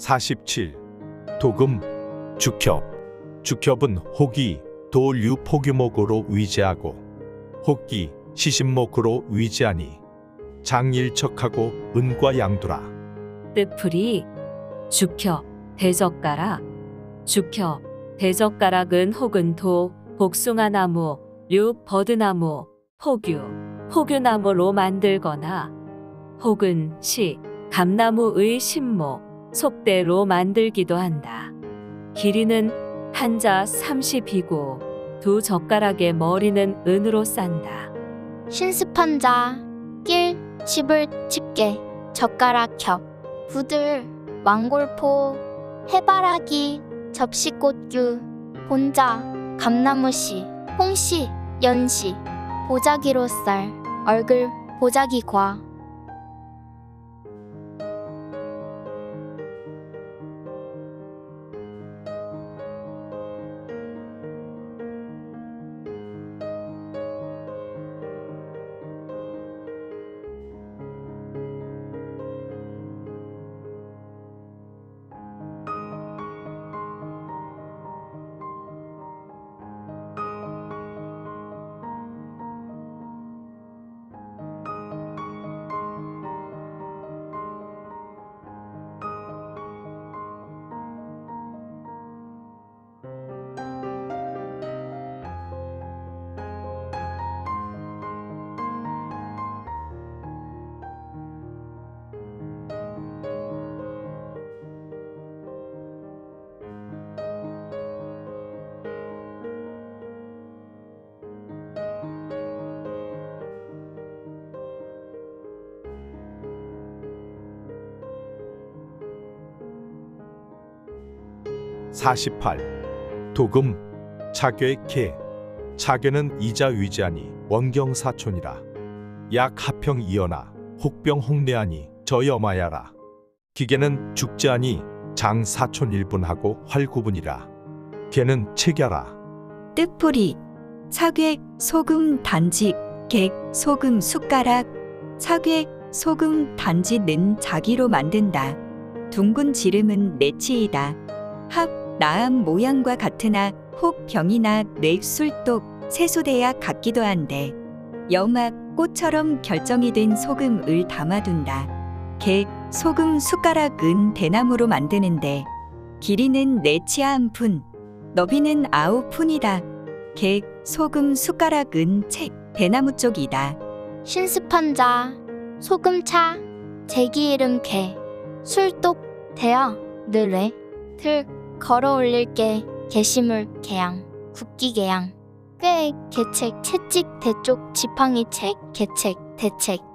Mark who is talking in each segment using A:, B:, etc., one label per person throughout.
A: 47. 도금, 주겹. 주겹은 혹이, 도류 포규목으로 위제하고 혹기, 시신목으로 위제하니 장일척하고 은과 양두라.
B: 뜻풀이 죽혀 대젓가락 죽혀 대젓가락은 혹은 도 복숭아나무 류 버드나무 호규 호규나무로 만들거나 혹은 시 감나무의 신목 속대로 만들기도 한다. 길이는 한자 30이고 두 젓가락의 머리는 은으로 싼다.
C: 신습한 자, 낄, 집을 집게, 젓가락 겹, 부들, 왕골포, 해바라기, 접시꽃규, 본자, 감나무씨, 홍씨, 연씨, 보자기로 쌀, 얼글, 보자기과,
A: 48. 도금, 차괴 개. 차괴는 이자 위제하니 원경 사촌이라. 약 하평 이어나 혹병 홍내하니 저여마야라. 기계는 죽지하니 장 사촌 일분하고 활구분이라. 개는 책야라.
D: 뜻풀이 차괴 소금 단지 객 소금 숟가락 차괴 소금 단지는 자기로 만든다. 둥근 지름은 내치이다. 합 나암 모양과 같으나 혹 병이나 뇌술독 세소대야 같기도 한데 염막 꽃처럼 결정이 된 소금을 담아둔다. 객 소금 숟가락은 대나무로 만드는데 길이는 네 치아 한 푼, 너비는 아홉 푼이다. 객 소금 숟가락은 책 대나무 쪽이다.
C: 신습한 자, 소금차, 제기 이름 개, 술독, 대여, 느레, 들, 걸어 올릴게, 게시물, 개양, 국기 개양, 꽤, 개책, 채찍, 대쪽, 지팡이 책, 개책, 대책,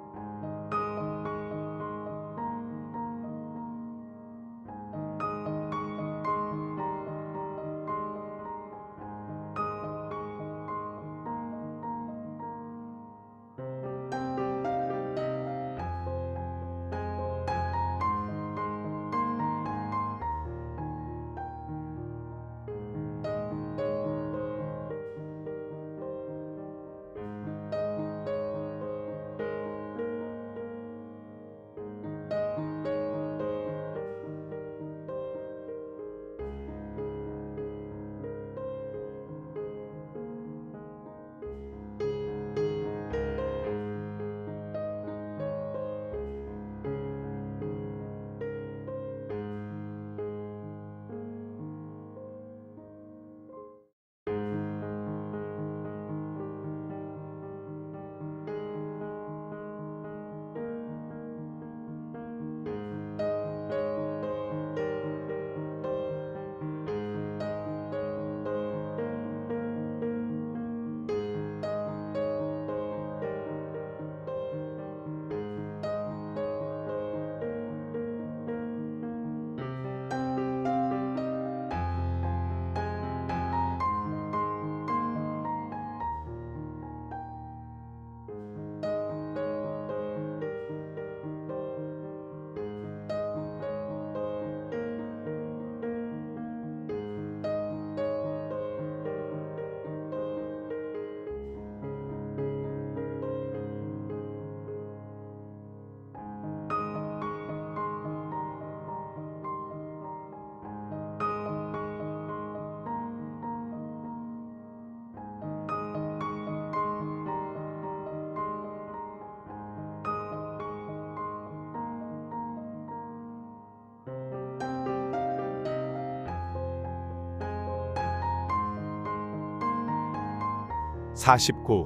A: 49.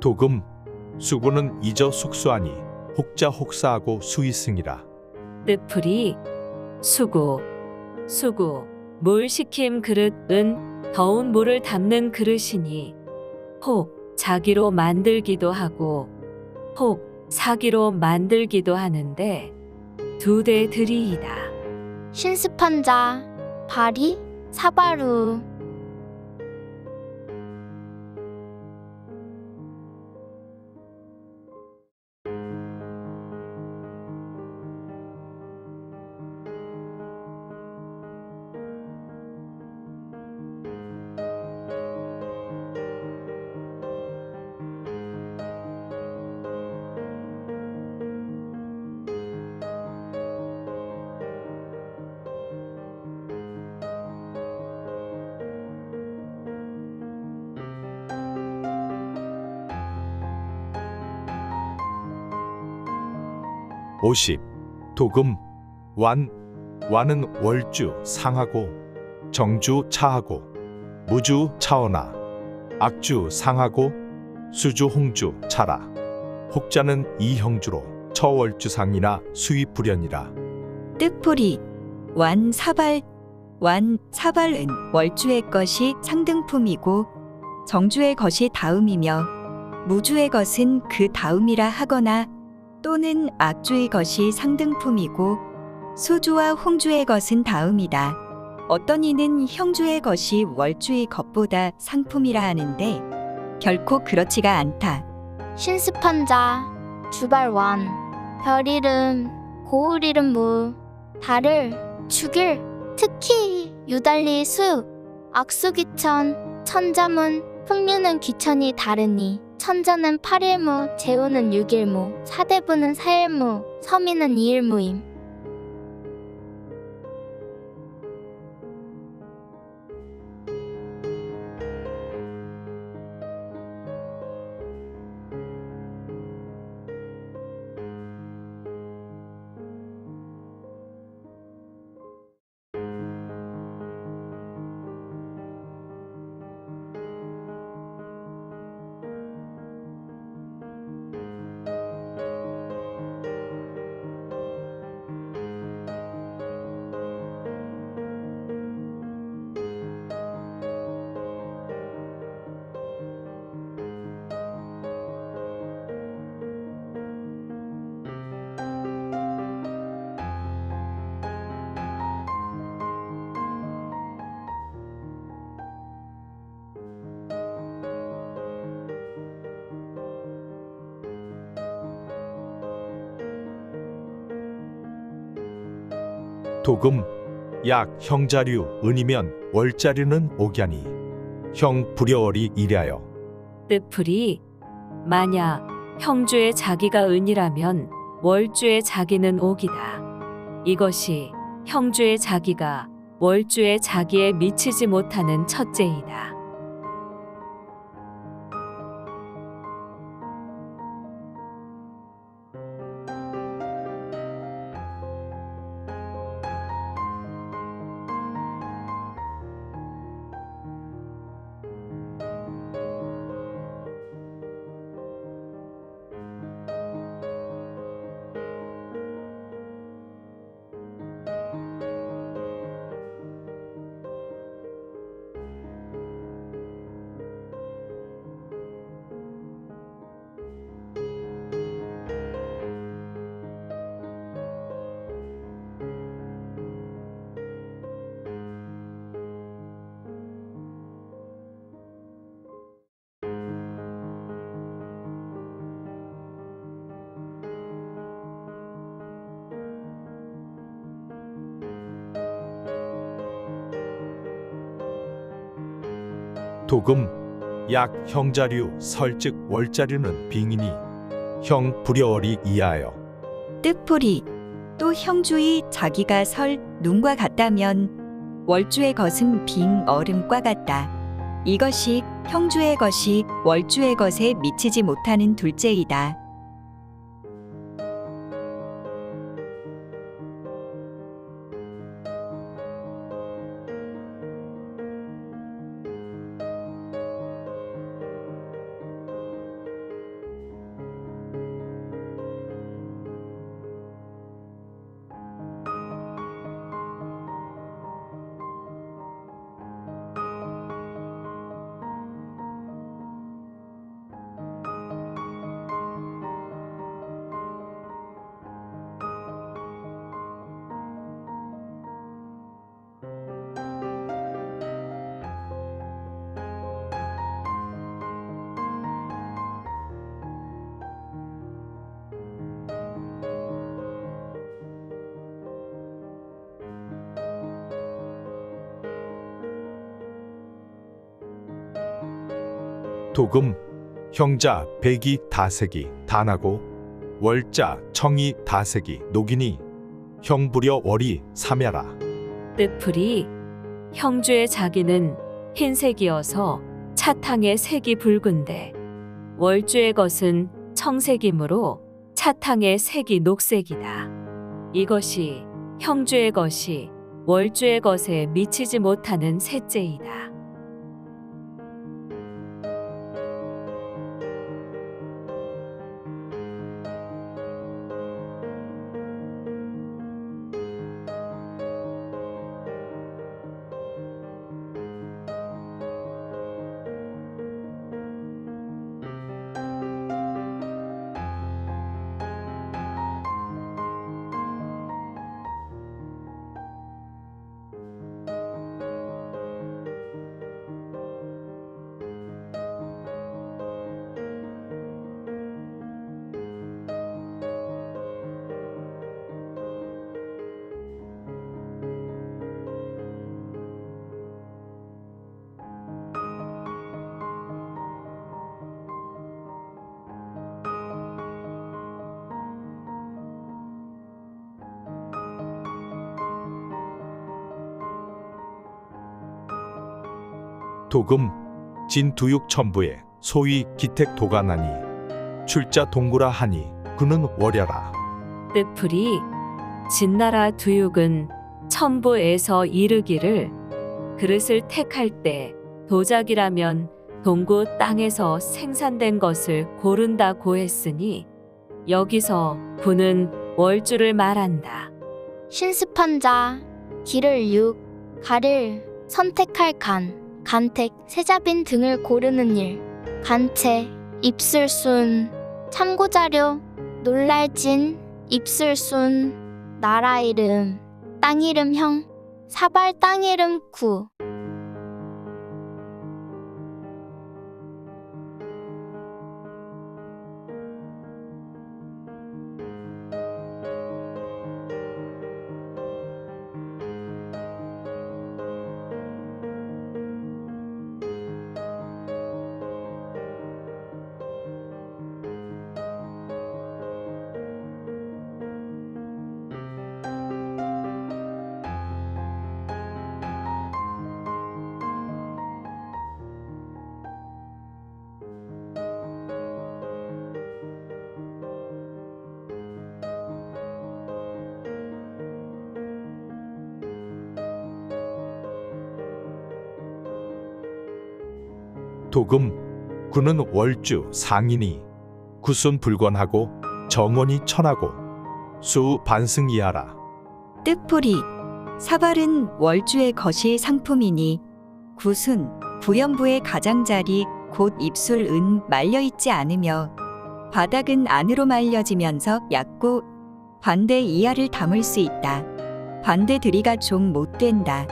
A: 도금 수고는 잊어 숙수하니 혹자 혹사하고 수이승이라.
B: 뜻풀이 수고 수고 물 식힘 그릇은 더운 물을 담는 그릇이니 혹 자기로 만들기도 하고 혹 사기로 만들기도 하는데 두 대 들이이다.
C: 신습한 자 바리 사바루
A: 50. 도금 완 완은 월주 상하고 정주 차하고 무주 차어나 악주 상하고 수주 홍주 차라 혹자는 이형주로 처월주상이나 수입불연이라
D: 뜻풀이 완 사발 완 사발은 월주의 것이 상등품이고 정주의 것이 다음이며 무주의 것은 그 다음이라 하거나 또는 악주의 것이 상등품이고 수주와 홍주의 것은 다음이다. 어떤 이는 형주의 것이 월주의 것보다 상품이라 하는데 결코 그렇지가 않다.
C: 신습한 자 주발완 별 이름 고을 이름 무 달을 죽일 특히 유달리 수 악수기천 천자문 풍류는 기천이 다르니 천자는 8일무 재우는 6일무 사대부는 4일무 서민은 2일무임
A: 도금 약 형자류 은이면 월자류는 옥야니 형 불여월이 이랴여
B: 뜻풀이 만약 형주의 자기가 은이라면 월주의 자기는 옥이다. 이것이 형주의 자기가 월주의 자기에 미치지 못하는 첫째이다.
A: 도금 약 형자류 설즉 월자류는 빙이니 형 불여월이 이하여
D: 뜻풀이 또 형주의 자기가 설 눈과 같다면 월주의 것은 빙 얼음과 같다. 이것이 형주의 것이 월주의 것에 미치지 못하는 둘째이다.
A: 도금 형자 백이 다색이 단하고 월자 청이 다색이 녹이니 형부려 월이 삼야라
B: 뜻풀이 형주의 자기는 흰색이어서 차탕의 색이 붉은데 월주의 것은 청색이므로 차탕의 색이 녹색이다. 이것이 형주의 것이 월주의 것에 미치지 못하는 셋째이다.
A: 도금 진두육 첨부에 소위 기택 도가나니 출자 동구라 하니 그는 월야라
B: 뜻풀이 진나라 두육은 첨부에서 이르기를 그릇을 택할 때 도자기라면 동구 땅에서 생산된 것을 고른다고 했으니 여기서 구는 월주를 말한다.
C: 신습한 자, 길을 육, 가를 선택할 간, 간택, 세자빈 등을 고르는 일, 간체, 입술순, 참고자료, 놀랄진, 입술순, 나라 이름, 땅 이름 형, 사발 땅 이름 구.
A: 도금 구는 월주 상인이 구순 불권하고 정원이 천하고 수 반승 이하라
D: 뜻풀이 사발은 월주의 것이 상품이니 구순 부연부의 가장자리 곧 입술 은 말려 있지 않으며 바닥은 안으로 말려지면서 얕고 반대 이하를 담을 수 있다. 반대 들이가 좀 못된다.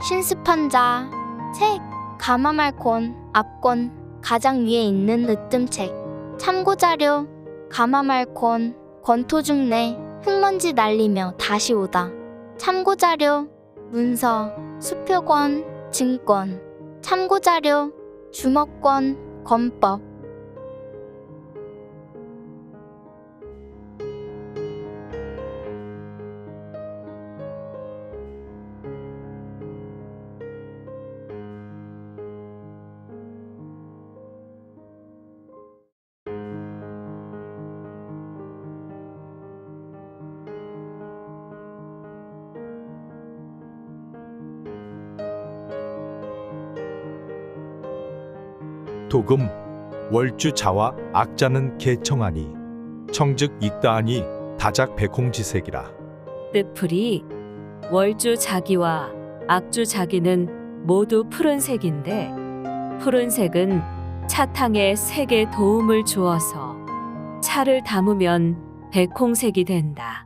C: 신습한 자, 책, 가마말권, 앞권, 가장 위에 있는 으뜸책, 참고자료, 가마말권, 권토중 내, 흙먼지 날리며 다시 오다. 참고자료, 문서, 수표권, 증권, 참고자료, 주먹권, 권법.
A: 도금 월주 자와 악자는 개청하니 청즉 익다하니 다작 백홍지색이라
B: 뜻풀이 월주 자기와 악주 자기는 모두 푸른색인데 푸른색은 차탕에 색에 도움을 주어서 차를 담으면 백홍색이 된다.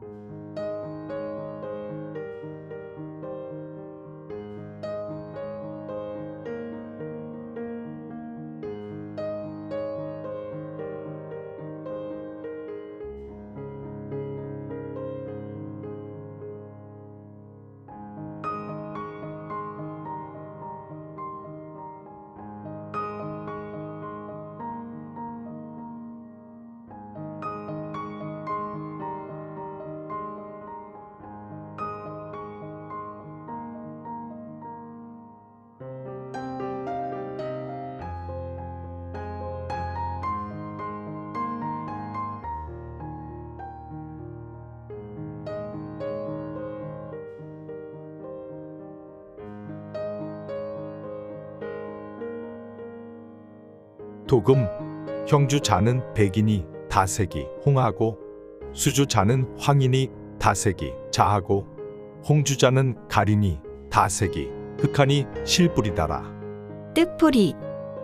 A: 도금 형주 자는 백인이 다색이 홍하고 수주 자는 황인이 다색이 자하고 홍주자는 가린이 다색이 흑하니 실불이다라.
D: 뜻풀이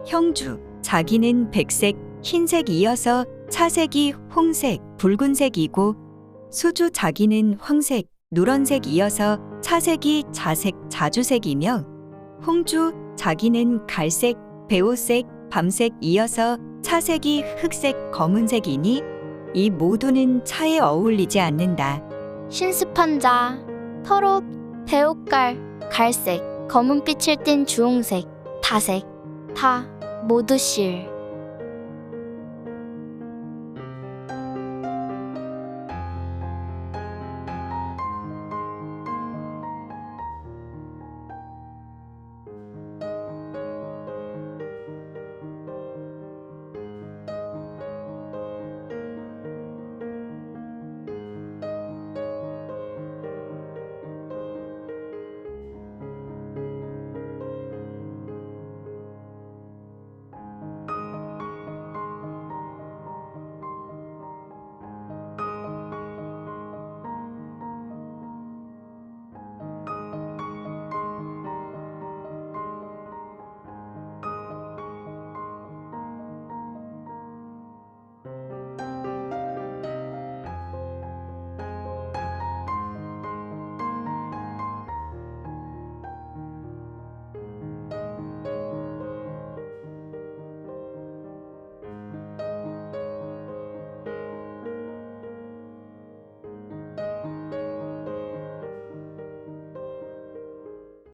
D: 형주 자기는 백색, 흰색 이어서 차색이 홍색, 붉은색이고 수주 자기는 황색, 누런색 이어서 차색이 자색, 자주색이며 홍주 자기는 갈색, 배오색, 밤색 이어서 차색이 흑색, 검은색이니 이 모두는 차에 어울리지 않는다.
C: 신습한 자 털옷 배옷깔 갈색 검은빛을 띤 주홍색 다색 다 모두 실